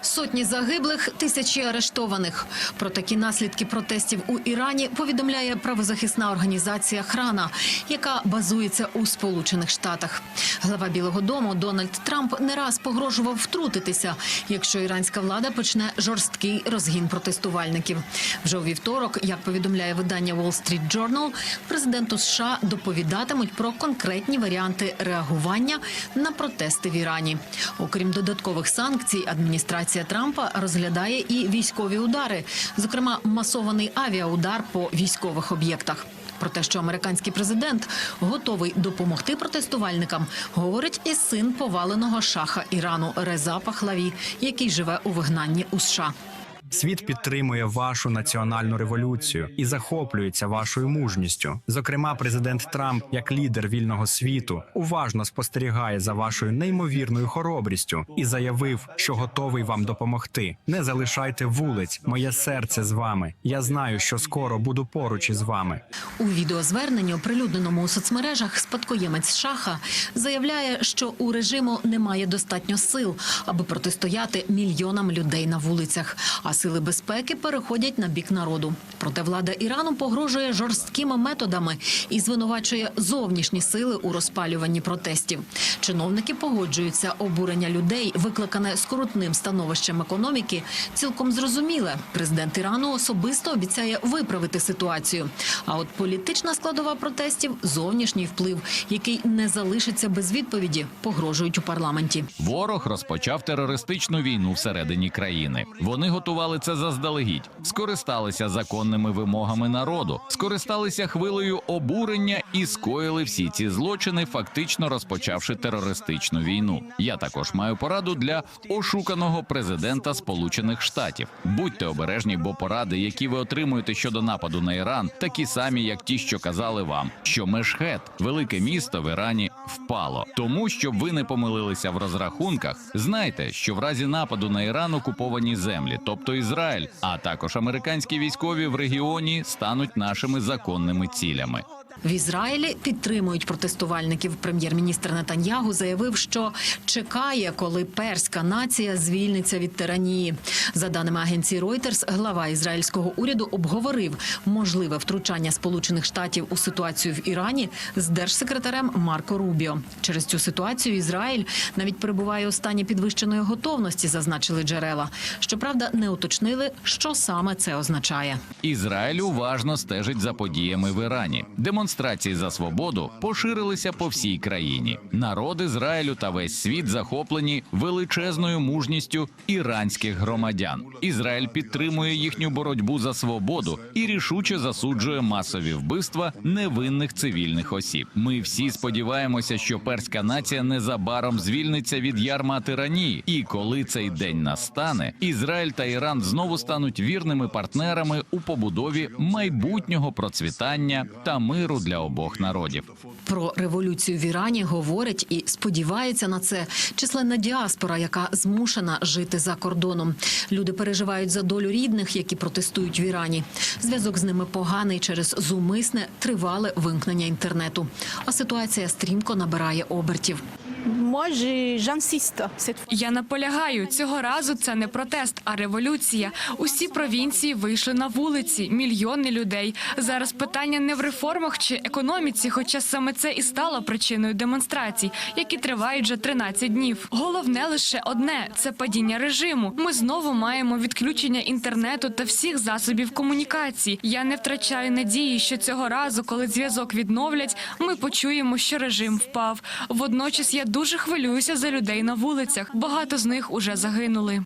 Сотні загиблих, тисячі арештованих. Про такі наслідки протестів у Ірані повідомляє правозахисна організація Храна, яка базується у Сполучених Штатах. Глава Білого Дому Дональд Трамп не раз погрожував втрутитися, якщо іранська влада почне жорсткий розгін протестувальників. Вже у вівторок, як повідомляє видання Wall Street Journal, президенту США доповідатимуть про конкретні варіанти реагування на протести в Ірані. Окрім додаткових санкцій, адміністрація Трампа розглядає і військові удари, зокрема масований авіаудар по військових об'єктах. Про те, що американський президент готовий допомогти протестувальникам, говорить і син поваленого шаха Ірану Реза Пахлаві, який живе у вигнанні у США. Світ підтримує вашу національну революцію і захоплюється вашою мужністю. Зокрема, президент Трамп, як лідер вільного світу, уважно спостерігає за вашою неймовірною хоробрістю і заявив, що готовий вам допомогти. Не залишайте вулиць, моє серце з вами. Я знаю, що скоро буду поруч із вами. У відеозверненні, оприлюдненому у соцмережах, спадкоємець шаха заявляє, що у режиму немає достатньо сил, аби протистояти мільйонам людей на вулицях. А сили безпеки переходять на бік народу. Проте влада Ірану погрожує жорсткими методами і звинувачує зовнішні сили у розпалюванні протестів. Чиновники погоджуються, обурення людей, викликане скрутним становищем економіки, цілком зрозуміле. Президент Ірану особисто обіцяє виправити ситуацію. А от політична складова протестів зовнішній вплив, який не залишиться без відповіді, погрожують у парламенті. Ворог розпочав терористичну війну всередині країни. Вони готували це заздалегідь, скористалися законними вимогами народу, скористалися хвилею обурення і скоїли всі ці злочини, фактично розпочавши терористичну війну. Я також маю пораду для ошуканого президента Сполучених Штатів. Будьте обережні, бо поради, які ви отримуєте щодо нападу на Іран, такі самі, як ті, що казали вам, що Мешхет, велике місто в Ірані, впало. Тому щоб ви не помилилися в розрахунках, знайте, що в разі нападу на Іран окуповані землі, тобто Ізраїль, а також американські військові в регіоні стануть нашими законними цілями. В Ізраїлі підтримують протестувальників. Прем'єр-міністр Нетаньягу заявив, що чекає, коли перська нація звільниться від тиранії. За даними агенції Reuters, глава ізраїльського уряду обговорив можливе втручання Сполучених Штатів у ситуацію в Ірані з держсекретарем Марко Рубіо. Через цю ситуацію Ізраїль навіть перебуває у стані підвищеної готовності, зазначили джерела. Щоправда, не уточнили, що саме це означає. Ізраїль уважно стежить за подіями в Ірані. Демонстрації за свободу поширилися по всій країні. Народ Ізраїлю та весь світ захоплені величезною мужністю іранських громадян. Ізраїль підтримує їхню боротьбу за свободу і рішуче засуджує масові вбивства невинних цивільних осіб. Ми всі сподіваємося, що перська нація незабаром звільниться від ярма тиранії, і коли цей день настане, Ізраїль та Іран знову стануть вірними партнерами у побудові майбутнього процвітання та миру для обох народів. Про революцію в Ірані говорить і сподівається на це численна діаспора, яка змушена жити за кордоном. Люди переживають за долю рідних, які протестують в Ірані. Зв'язок з ними поганий через зумисне тривале вимкнення інтернету. А ситуація стрімко набирає обертів. Я наполягаю, цього разу це не протест, а революція. Усі провінції вийшли на вулиці, мільйони людей. Зараз питання не в реформах чи економіці, хоча саме це і стало причиною демонстрацій, які тривають вже 13 днів. Головне лише одне це падіння режиму. Ми знову маємо відключення інтернету та всіх засобів комунікації. Я не втрачаю надії, що цього разу, коли зв'язок відновлять, ми почуємо, що режим впав. Водночас я дуже хвилююся за людей на вулицях. Багато з них уже загинули.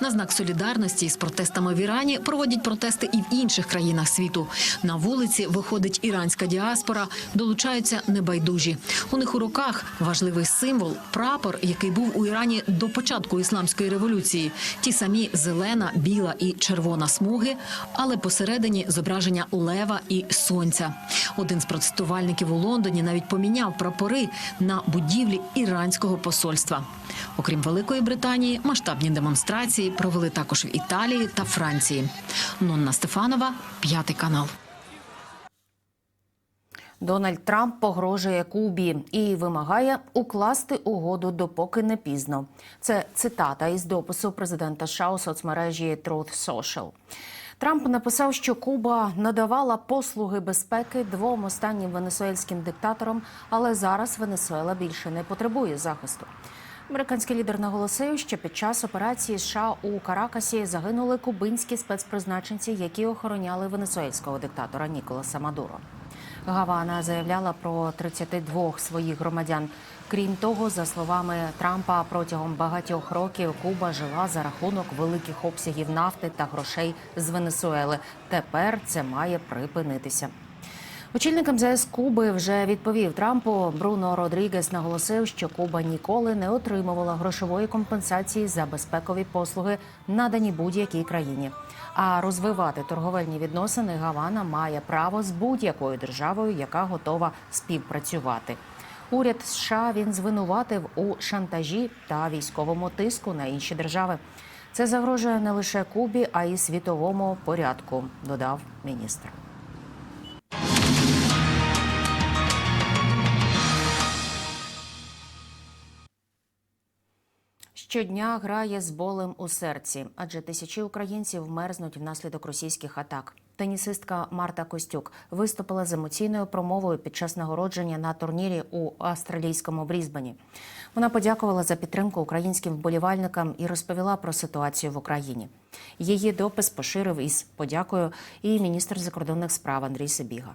На знак солідарності з протестами в Ірані проводять протести і в інших країнах світу. На вулиці виходить іранська діаспора, долучаються небайдужі. У них у руках важливий символ прапор, який був у Ірані до початку ісламської революції. Ті самі зелена, біла і червона смуги, але посередині зображення лева і сонця. Один з протестувальників у Лондоні навіть поміняв прапори на будівлі іранського посольства. Окрім Великої Британії, масштабні демонстрації провели також в Італії та Франції. Нонна Стефанова, п'ятий канал. Дональд Трамп погрожує Кубі і вимагає укласти угоду допоки не пізно. Це цитата із допису президента США у соцмережі Truth Social. Трамп написав, що Куба надавала послуги безпеки двом останнім венесуельським диктаторам, але зараз Венесуела більше не потребує захисту. Американський лідер наголосив, що під час операції США у Каракасі загинули кубинські спецпризначенці, які охороняли венесуельського диктатора Ніколаса Мадуро. Гавана заявляла про 32 своїх громадян. Крім того, за словами Трампа, протягом багатьох років Куба жила за рахунок великих обсягів нафти та грошей з Венесуели. Тепер це має припинитися. Очільник МЗС Куби вже відповів Трампу. Бруно Родрігес наголосив, що Куба ніколи не отримувала грошової компенсації за безпекові послуги, надані будь-якій країні. А розвивати торговельні відносини Гавана має право з будь-якою державою, яка готова співпрацювати. Уряд США він звинуватив у шантажі та військовому тиску на інші держави. Це загрожує не лише Кубі, а й світовому порядку, додав міністр. Щодня грає з болем у серці, адже тисячі українців мерзнуть внаслідок російських атак. Тенісистка Марта Костюк виступила з емоційною промовою під час нагородження на турнірі у австралійському Брізбені. Вона подякувала за підтримку українським вболівальникам і розповіла про ситуацію в Україні. Її допис поширив із подякою і міністр закордонних справ Андрій Сибіга.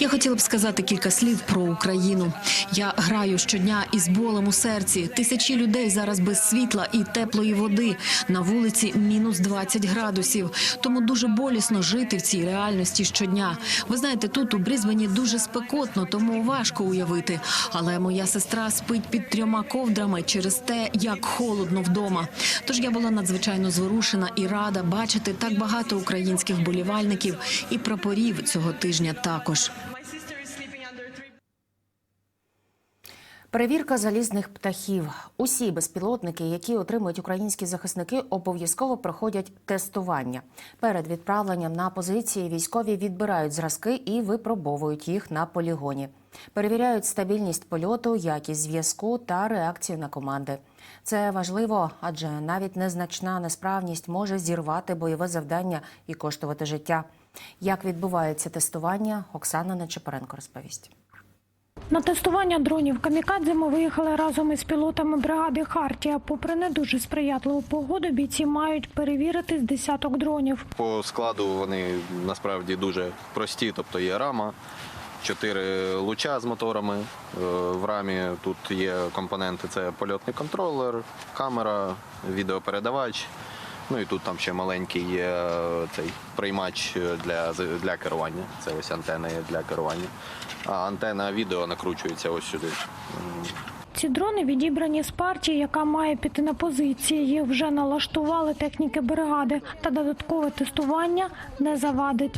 Я хотіла б сказати кілька слів про Україну. Я граю щодня із болем у серці. Тисячі людей зараз без світла і теплої води. На вулиці мінус 20 градусів. Тому дуже болісно жити в цій реальності щодня. Ви знаєте, тут у Брізбені дуже спекотно, тому важко уявити. Але моя сестра спить під трьома ковдрами через те, як холодно вдома. Тож я була надзвичайно зворушена і рада бачити так багато українських вболівальників і прапорів цього тижня також. Перевірка залізних птахів. Усі безпілотники, які отримують українські захисники, обов'язково проходять тестування. Перед відправленням на позиції військові відбирають зразки і випробовують їх на полігоні. Перевіряють стабільність польоту, якість зв'язку та реакцію на команди. Це важливо, адже навіть незначна несправність може зірвати бойове завдання і коштувати життя. Як відбувається тестування, Оксана Нечепоренко розповість. На тестування дронів камікадзе ми виїхали разом із пілотами бригади Хартія. Попри не дуже сприятливу погоду, бійці мають перевірити з десяток дронів. По складу вони насправді дуже прості, тобто є рама, чотири луча з моторами. Е, В рамі тут є компоненти: це польотний контролер, камера, відеопередавач. Ну і тут там ще маленький е, цей приймач для, для керування. Це ось антена для керування. А антена відео накручується ось сюди. Ці дрони відібрані з партії, яка має піти на позиції. Їх вже налаштували техніки бригади, та додаткове тестування не завадить.